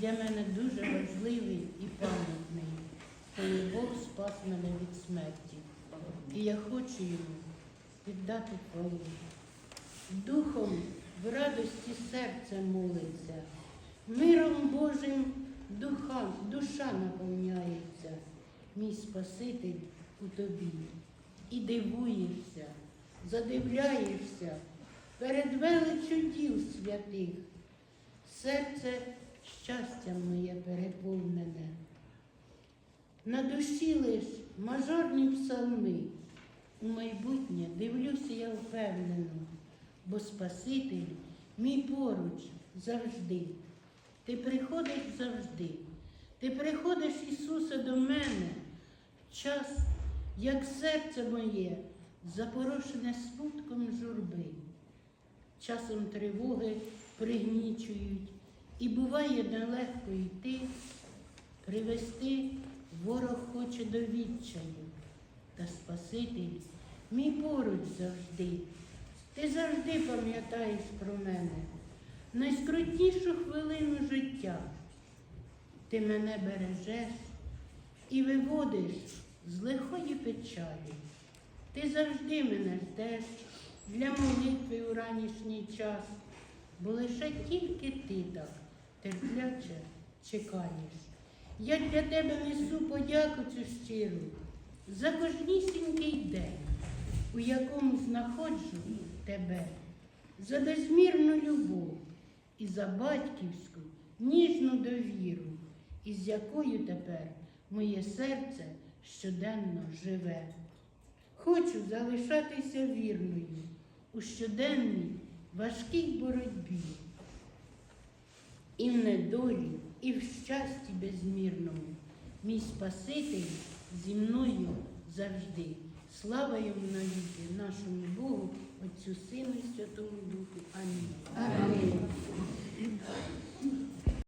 для мене дуже важливий і пам'ятний, коли Бог спас мене від смерті. І я хочу йому віддати хвалу. Духом в радості серце молиться, миром Божим духа, душа наповняється, мій Спаситель у тобі. І дивуєшся, задивляєшся перед величчю діл святих. Серце щастям моє переповнене. На душі лиш мажорні псалми. У майбутнє дивлюся я впевнено, бо Спаситель мій поруч завжди. Ти приходиш завжди. Ти приходиш, Ісусе, до мене час, як серце моє запорошене смутком журби. Часом тривоги пригнічують, і буває нелегко йти, привести ворог хоче до відчаю, та Спаситель мій поруч завжди. Ти завжди пам'ятаєш про мене найскрутнішу хвилину життя. Ти мене бережеш і виводиш з лихої печалі. Ти завжди мене ждеш для молитви у ранішній час, бо лише тільки ти так терпляче чекаєш. Я для тебе несу подяку цю щиру за кожнісінький день, у якому знаходжу тебе, за безмірну любов і за батьківську ніжну довіру, із якою тепер моє серце щоденно живе. Хочу залишатися вірною у щоденній важкій боротьбі. І і в щасті безмірному. Мій Спаситель зі мною завжди. Слава йому навіки, нашому Богу, Отцю Сину і Святому Духу. Амінь.